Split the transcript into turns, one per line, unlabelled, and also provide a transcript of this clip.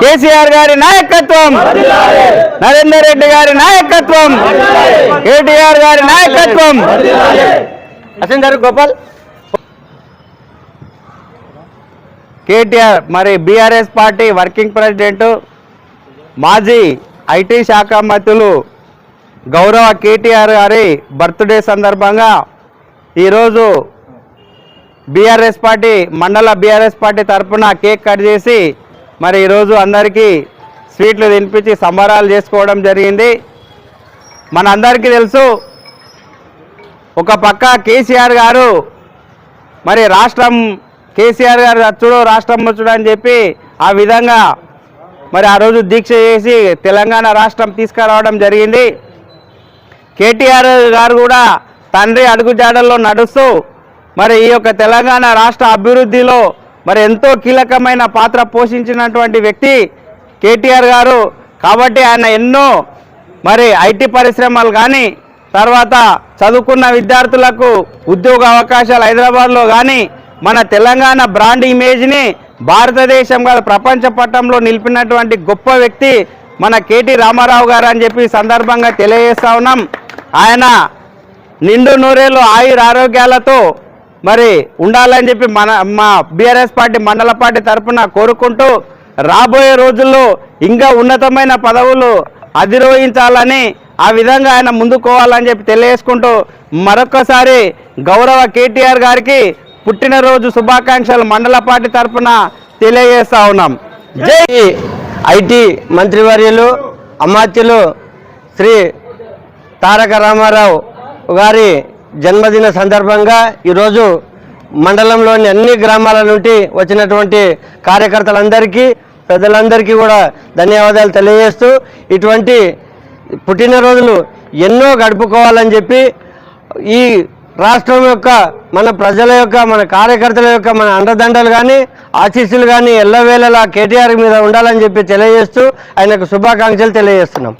కేసీఆర్ గారి నాయకత్వం. నరేందర్ రెడ్డి గారి నాయకత్వం. కేటీఆర్ గారి నాయకత్వం. అసలు గారు గోపాల్. కేటీఆర్ మరి బీఆర్ఎస్ పార్టీ వర్కింగ్ ప్రెసిడెంట్ మాజీ ఐటీ శాఖ మంత్రులు గౌరవ కేటీఆర్ గారి బర్త్డే సందర్భంగా ఈరోజు బీఆర్ఎస్ పార్టీ మండల బీఆర్ఎస్ పార్టీ తరఫున కేక్ కట్ చేసి మరి ఈరోజు అందరికీ స్వీట్లు తినిపించి సంబరాలు చేసుకోవడం జరిగింది. మనందరికీ తెలుసు ఒక పక్క కేసీఆర్ గారు మరి రాష్ట్రం కేసీఆర్ గారు అచ్చుడు రాష్ట్రం వచ్చుడు అని చెప్పి ఆ విధంగా మరి ఆ రోజు దీక్ష చేసి తెలంగాణ రాష్ట్రం తీసుకురావడం జరిగింది. కేటీఆర్ గారు కూడా తండ్రి అడుగుజాడల్లో నడుస్తూ మరి ఈ యొక్క తెలంగాణ రాష్ట్ర అభివృద్ధిలో మరి ఎంతో కీలకమైన పాత్ర పోషించినటువంటి వ్యక్తి కేటీఆర్ గారు. కాబట్టి ఆయన ఎన్నో మరి ఐటీ పరిశ్రమలు కానీ తర్వాత చదువుకున్న విద్యార్థులకు ఉద్యోగ అవకాశాలు హైదరాబాద్లో కానీ మన తెలంగాణ బ్రాండ్ ఇమేజ్ని భారతదేశం కాదు ప్రపంచ పట్టంలో నిలిపినటువంటి గొప్ప వ్యక్తి మన కేటీ రామారావు గారు అని చెప్పి సందర్భంగా తెలియజేస్తా ఉన్నాం. ఆయన నిండు నూరేళ్ళు ఆయుర ఆరోగ్యాలతో మరి ఉండాలని చెప్పి మన మా బీఆర్ఎస్ పార్టీ మండల పార్టీ తరఫున కోరుకుంటూ రాబోయే రోజుల్లో ఇంకా ఉన్నతమైన పదవులు అధిరోహించాలని ఆ విధంగా ఆయన ముందుకోవాలని చెప్పి తెలియజేసుకుంటూ మరొకసారి గౌరవ కేటీఆర్ గారికి పుట్టినరోజు శుభాకాంక్షలు మండల పార్టీ తరఫున తెలియజేస్తా ఉన్నాం. జై
ఐటీ మంత్రివర్యులు అమాత్యులు శ్రీ తారక రామారావు గారి జన్మదిన సందర్భంగా ఈరోజు మండలంలోని అన్ని గ్రామాల నుండి వచ్చినటువంటి కార్యకర్తలందరికీ పెద్దలందరికీ కూడా ధన్యవాదాలు తెలియజేస్తూ ఇటువంటి పుట్టినరోజులు ఎన్నో గడుపుకోవాలని చెప్పి ఈ రాష్ట్రం యొక్క మన ప్రజల యొక్క మన కార్యకర్తల యొక్క మన అండదండలు కానీ ఆశీస్సులు కానీ ఎల్లవేళలా కేటీఆర్ మీద ఉండాలని చెప్పి తెలియజేస్తూ ఆయనకు శుభాకాంక్షలు తెలియజేస్తున్నాం.